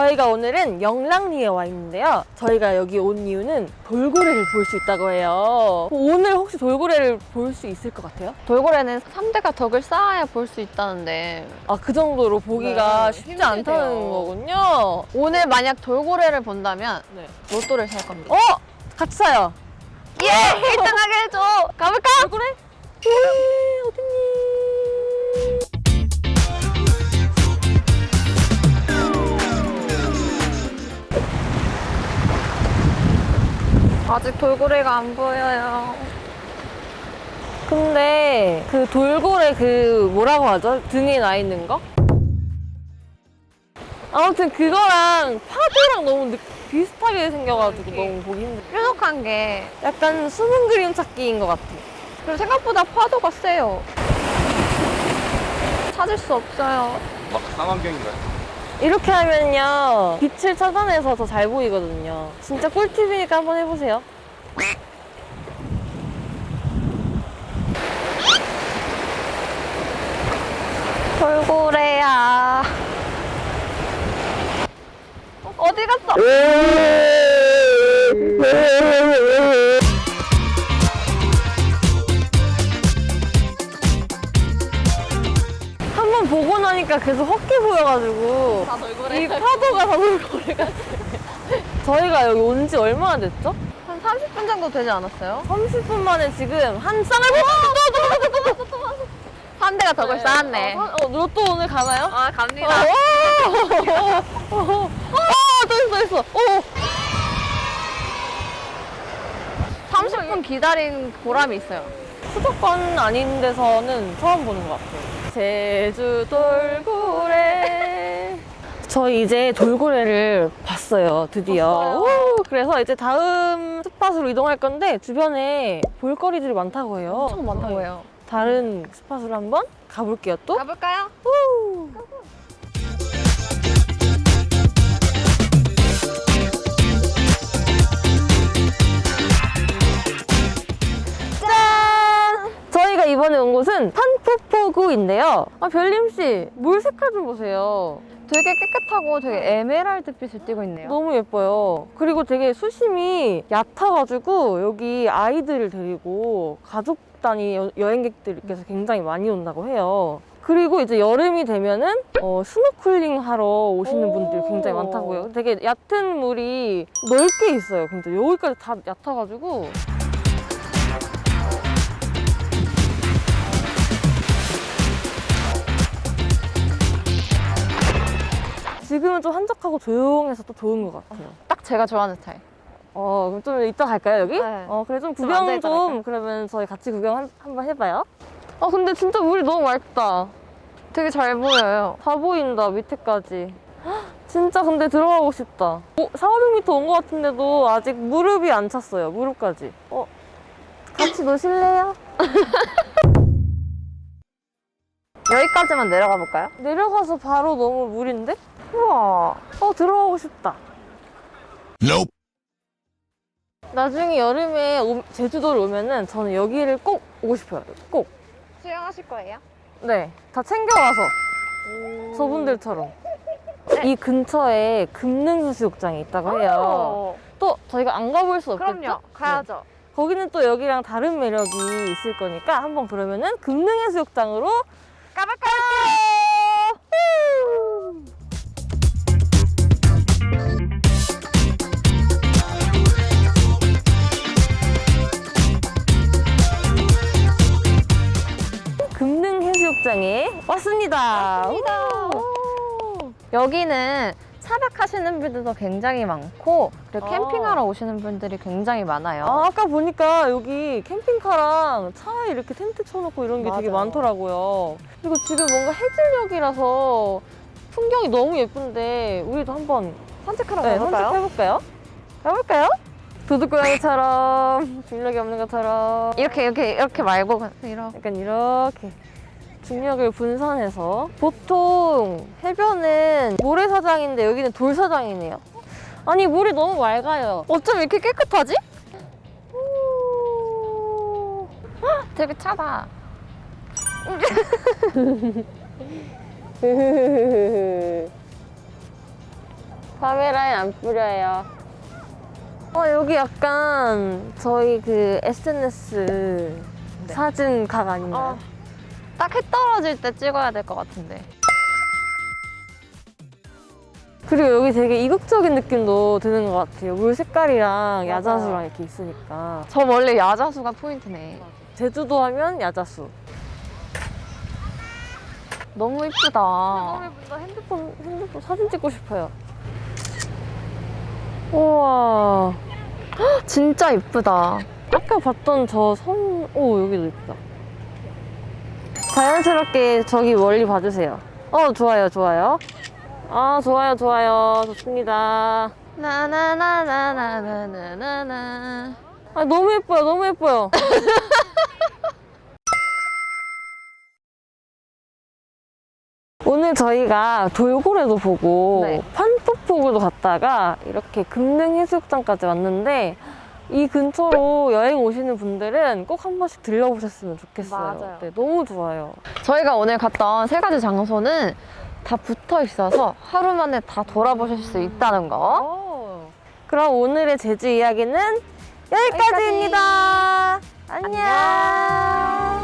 저희가 오늘은 영랑리에 와 있는데요. 저희가 여기 온 이유는 돌고래를 볼 수 있다고 해요. 오늘 혹시 돌고래를 볼 수 있을 것 같아요? 돌고래는 3대가 덕을 쌓아야 볼 수 있다는데 아, 그 정도로 보기가 네, 쉽지 힘들대요. 않다는 거군요. 오늘 만약 돌고래를 본다면 네. 로또를 살 겁니다. 어? 같이 사요. 예! 1등 하게 해줘! 가볼까? 돌고래? 돌고래 어딨니? 아직 돌고래가 안 보여요. 근데 그 돌고래 그 뭐라고 하죠? 등에 나 있는 거? 아무튼 그거랑 파도랑 너무 느- 비슷하게 생겨가지고 너무 보기 힘들어. 뾰족한 게 약간 숨은 그림 찾기인 것 같아. 그리고 생각보다 파도가 세요. 찾을 수 없어요. 막 상황경인가요? 이렇게 하면요 빛을 차단해서 더 잘 보이거든요. 진짜 꿀팁이니까 한번 해보세요. 돌고래야. 어, 어디 갔어? 한번 보고 나니까 계속 헛게 보여가지고 다 돌고래. 이 파도가 다 돌고래 같아. 저희가 여기 온 지 얼마나 됐죠? 한 30분 정도 되지 않았어요? 30분 만에 지금 한 쌍을 보 3대가 덕을 쌓았네. 어, 어, 로또 오늘 가나요? 아, 갑니다. 어, 어, 어, 어, 또 있어, 있어. 어. 30분 기다린 보람이 있어요. 수도권 아닌 데서는 처음 보는 것 같아요. 제주 돌고래. 저희 이제 돌고래를 봤어요, 드디어. 봤어요. 오, 그래서 이제 다음 스팟으로 이동할 건데 주변에 볼거리들이 많다고 해요. 엄청 많다고 해요. 다른 스팟으로 한번 가볼게요, 또. 가볼까요? 우! 999인데요. 아 별림씨 물 색깔 좀 보세요. 되게 깨끗하고 되게 에메랄드 빛을 띄고 있네요. 너무 예뻐요. 그리고 되게 수심이 얕아가지고 여기 아이들을 데리고 가족 단위 여, 여행객들께서 굉장히 많이 온다고 해요. 그리고 이제 여름이 되면은 어, 스노클링 하러 오시는 분들이 굉장히 많다고요. 되게 얕은 물이 넓게 있어요. 근데 여기까지 다 얕아가지고. 지금은 좀 한적하고 조용해서 또 좋은 것 같아요. 딱 제가 좋아하는 스타일. 어, 그럼 좀 이따 갈까요, 여기? 네. 어, 그래, 좀좀 구경 앉아있다 좀, 갈까요? 그러면 저희 같이 구경 한, 한번 해봐요. 아, 근데 진짜 물이 너무 맑다. 되게 잘 보여요. 다 보인다, 밑에까지. 헉, 진짜 근데 들어가고 싶다. 오, 4, 500m 온 것 같은데도 아직 무릎이 안 찼어요, 무릎까지. 어, 같이 노실래요? 여기까지만 내려가 볼까요? 내려가서 바로 너무 물인데? 우와. 어, 들어가고 싶다. Nope. 나중에 여름에 오- 제주도를 오면은 저는 여기를 꼭 오고 싶어요. 꼭. 수영하실 거예요? 네, 다 챙겨와서. 저분들처럼. 이 근처에 금능해수욕장이 있다고 해요. 어, 또 저희가 안 가볼 수 없겠죠? 그럼요. 가야죠. 네. 거기는 또 여기랑 다른 매력이 있을 거니까 한번 그러면은 금능해수욕장으로 가볼까요? 여기는 차박하시는 분들도 굉장히 많고 그리고 아. 캠핑하러 오시는 분들이 굉장히 많아요. 아, 아까 보니까 여기 캠핑카랑 차에 이렇게 텐트 쳐놓고 이런 게 되게 맞아요. 많더라고요. 그리고 지금 뭔가 해질녘이라서 풍경이 너무 예쁜데 우리도 한번 산책하러 네, 가볼까요? 산책해볼까요? 가볼까요? 도둑고양이처럼 중력이 없는 것처럼 이렇게 이렇게 이렇게 말고 이렇게 약간 이렇게 중력을 분산해서 보통 해변은 모래사장인데 여기는 돌사장이네요. 아니 물이 너무 맑아요. 어쩜 이렇게 깨끗하지? 헉, 되게 차다. 카메라에 안 뿌려요. 어, 여기 약간 저희 그 SNS 네. 사진 각 아닌가요? 어. 딱 해 떨어질 때 찍어야 될 것 같은데. 그리고 여기 되게 이국적인 느낌도 드는 것 같아요. 물 색깔이랑 야자수랑 이렇게 있으니까. 저 원래 야자수가 포인트네. 제주도 하면 야자수. 너무 이쁘다. 예쁘다. 핸드폰, 핸드폰 사진 찍고 싶어요. 우와. 진짜 이쁘다. 아까 봤던 저 선, 오, 여기도 예쁘다. 자연스럽게 저기 멀리 봐주세요. 어, 좋아요, 좋아요. 아, 좋아요, 좋아요. 좋습니다. 나나나나나나나나나. 아, 너무 예뻐요, 너무 예뻐요. 오늘 저희가 돌고래도 보고 네. 판토포구도 갔다가 이렇게 금능해수욕장까지 왔는데 이 근처로 여행 오시는 분들은 꼭 한 번씩 들려보셨으면 좋겠어요. 맞아요. 네, 너무 좋아요. 저희가 오늘 갔던 세 가지 장소는 다 붙어 있어서 하루 만에 다 돌아보실 수 음. 있다는 거. 그럼 오늘의 제주 이야기는 여기까지입니다. 안녕.